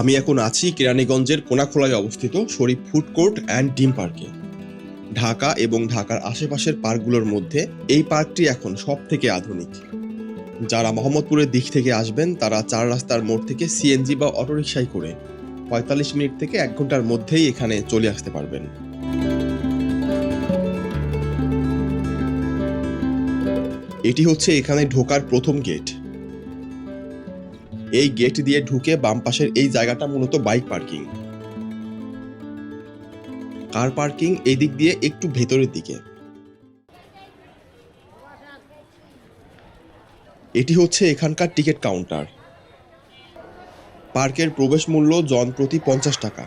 আমি এখন আছি কেরানীগঞ্জের কোনাখোলায় অবস্থিত শরীফ ফুড কোর্ট অ্যান্ড ডিম পার্কে। ঢাকা এবং ঢাকার আশেপাশের পার্কগুলোর মধ্যে এই পার্কটি এখন সব থেকে আধুনিক। যারা মোহাম্মদপুরের দিক থেকে আসবেন, তারা চার রাস্তার মোড় থেকে সিএনজি বা অটোরিকশায় করে পঁয়তাল্লিশ মিনিট থেকে এক ঘণ্টার মধ্যেই এখানে চলে আসতে পারবেন। এটি হচ্ছে এখানে ঢোকার প্রথম গেট। এই গেট দিয়ে ঢুকে বাম পাশের এই জায়গাটা মূলত বাইক পার্কিং। কার পার্কিং এই দিক দিয়ে একটু ভেতরের দিকে। এটি হচ্ছে এখানকার টিকিট কাউন্টার। পার্কের প্রবেশ মূল্য জন প্রতি পঞ্চাশ টাকা।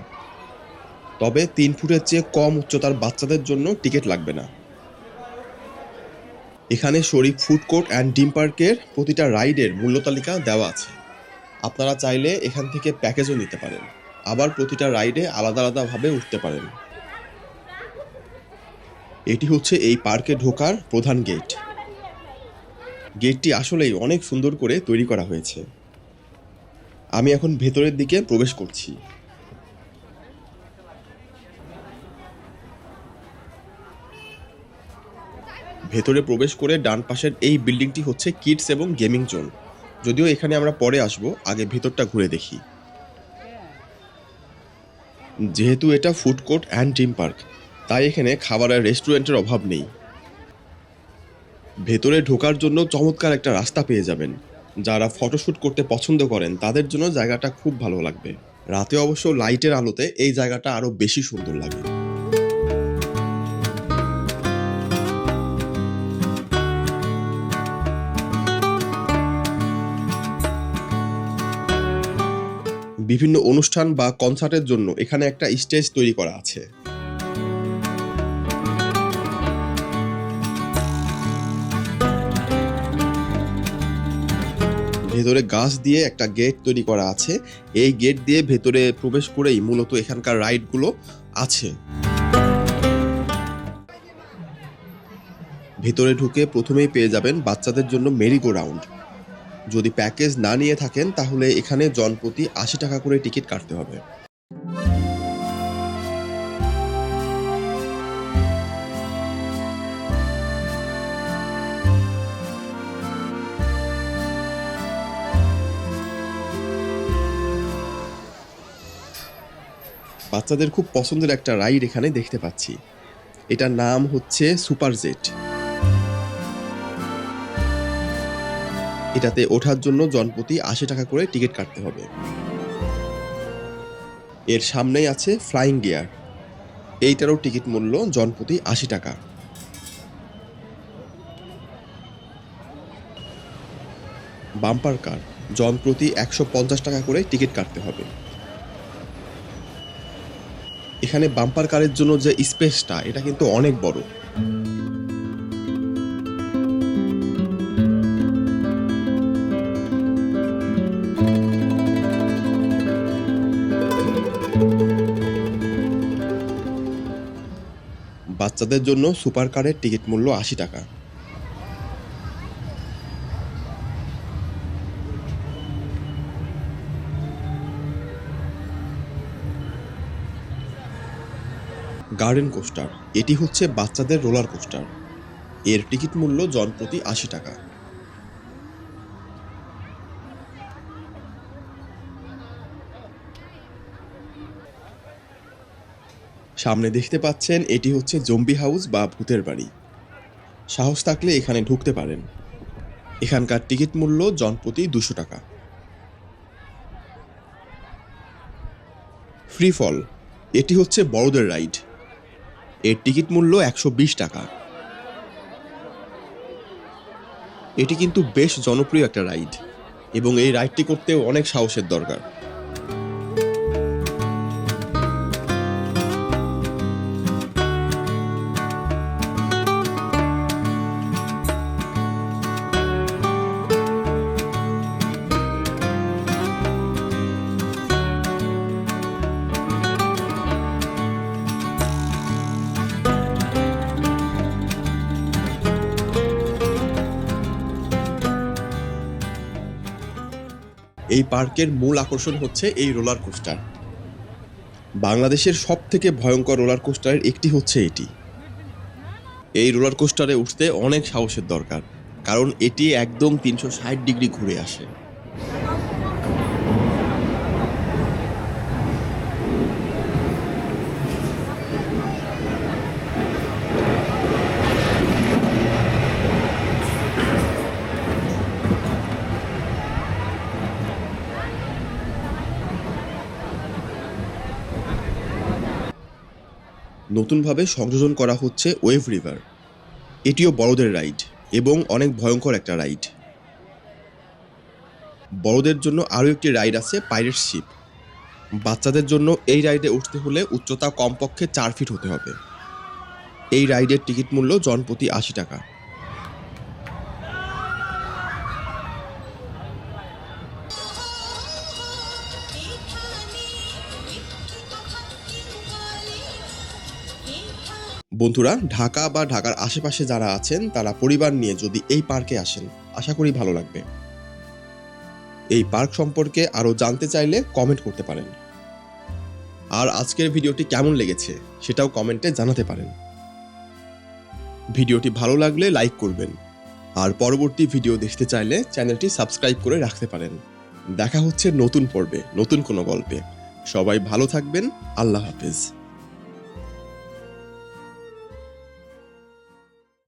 তবে তিন ফুটের চেয়ে কম উচ্চতার বাচ্চাদের জন্য টিকিট লাগবে না। এখানে শরীফ ফুড কোর্ট অ্যান্ড ডিম পার্কের প্রতিটা রাইডের মূল্য তালিকা দেওয়া আছে। আপনারা চাইলে এখান থেকে প্যাকেজও নিতে পারেন। আবার প্রতিটা রাইডে আলাদা আলাদাভাবে উঠতে পারেন। এটি হচ্ছে এই পার্কে ঢোকার প্রধান গেট। গেটটি আসলেই অনেক সুন্দর করে তৈরি করা হয়েছে। আমি এখন ভেতরের দিকে প্রবেশ করছি। ভেতরে প্রবেশ করে ডান পাশের এই বিল্ডিংটি হচ্ছে কিডস এবং গেমিং জোন। যদিও এখানে আমরা পরে আসব, আগে ভেতরটা ঘুরে দেখি। যেহেতু এটা food court and Dream Park তাই এখানে খাবারের রেস্টুরেন্টের অভাব নেই। ভেতরে ঢোকার জন্য চমৎকার একটা রাস্তা পেয়ে যাবেন। যারা ফটোশ্যুট করতে পছন্দ করেন, তাদের জন্য জায়গাটা খুব ভালো লাগবে। রাতে অবশ্য লাইটের আলোতে এই জায়গাটা আরও বেশি সুন্দর লাগে বিভিন্ন অনুষ্ঠান বা কনসার্টের জন্য এখানে একটা স্টেজ তৈরি করা আছে। ভেতরে গাছ দিয়ে একটা গেট তৈরি করা আছে। এই গেট দিয়ে ভেতরে প্রবেশ করেই মূলত এখানকার রাইডগুলো আছে। ভেতরে ঢুকে প্রথমেই পেয়ে যাবেন বাচ্চাদের জন্য মেরিগো রাউন্ড। যদি প্যাকেজ না নিয়ে থাকেন, তাহলে এখানে জনপ্রতি আশি টাকা করে টিকিট কাটতে হবে। বাচ্চাদের খুব পছন্দের একটা রাইড এখানে দেখতে পাচ্ছি। এটার নাম হচ্ছে সুপার জেট এটাতে ওঠার জন্য জনপ্রতি আশি টাকা করে টিকিট কাটতে হবে। এর সামনেই আছে ফ্লাইং গিয়ার। এইটারও টিকিট মূল্য জনপ্রতি আশি টাকা। বাম্পার কার, জনপ্রতি একশো পঞ্চাশ টাকা করে টিকিট কাটতে হবে। এখানে বাম্পার কারের জন্য যে স্পেসটা, এটা কিন্তু অনেক বড়। বাচ্চাদের জন্য সুপার কারের টিকিট মূল্য আশি টাকা। গার্ডেন কোস্টার, এটি হচ্ছে বাচ্চাদের রোলার কোস্টার। এর টিকিট মূল্য জনপ্রতি আশি টাকা। সামনে দেখতে পাচ্ছেন, এটি হচ্ছে জম্বি হাউস বা ভূতের বাড়ি। সাহস থাকলে এখানে ঢুকতে পারেন। এখানকার টিকিট মূল্য জনপ্রতি দুশো টাকা। ফ্রি ফল এটি হচ্ছে বড়দের রাইড। এর টিকিট মূল্য একশো বিশ টাকা। এটি কিন্তু বেশ জনপ্রিয় একটা রাইড এবং এই রাইডটি করতেও অনেক সাহসের দরকার। এই পার্কের মূল আকর্ষণ হচ্ছে এই রোলার কোস্টার। বাংলাদেশের সব থেকে ভয়ঙ্কর রোলার কোস্টারের একটি হচ্ছে এটি। এই রোলার কোস্টারে উঠতে অনেক সাহসের দরকার, কারণ এটি একদম তিনশো ষাট ডিগ্রি ঘুরে আসে। নতুনভাবে সংযোজন করা হচ্ছে ওয়েভ রিভার। এটিও বড়দের রাইড এবং অনেক ভয়ঙ্কর একটা রাইড। বড়দের জন্য আরও একটি রাইড আছে পাইরেট শিপ। বাচ্চাদের জন্য এই রাইডে উঠতে হলে উচ্চতা কমপক্ষে চার ফিট হতে হবে। এই রাইডের টিকিট মূল্য জনপ্রতি আশি টাকা। বন্ধুরা, ঢাকা বা ঢাকার আশেপাশে যারা আছেন, তারা পরিবার নিয়ে যদি এই পার্কে আসেন, আশা করি ভালো লাগবে। এই পার্ক সম্পর্কে আরও জানতে চাইলে কমেন্ট করতে পারেন। আর আজকের ভিডিওটি কেমন লেগেছে, সেটাও কমেন্টে জানাতে পারেন। ভিডিওটি ভালো লাগলে লাইক করবেন। আর পরবর্তী ভিডিও দেখতে চাইলে চ্যানেলটি সাবস্ক্রাইব করে রাখতে পারেন। দেখা হচ্ছে নতুন পর্বে, নতুন কোনো গল্পে। সবাই ভালো থাকবেন, আল্লাহ হাফেজ।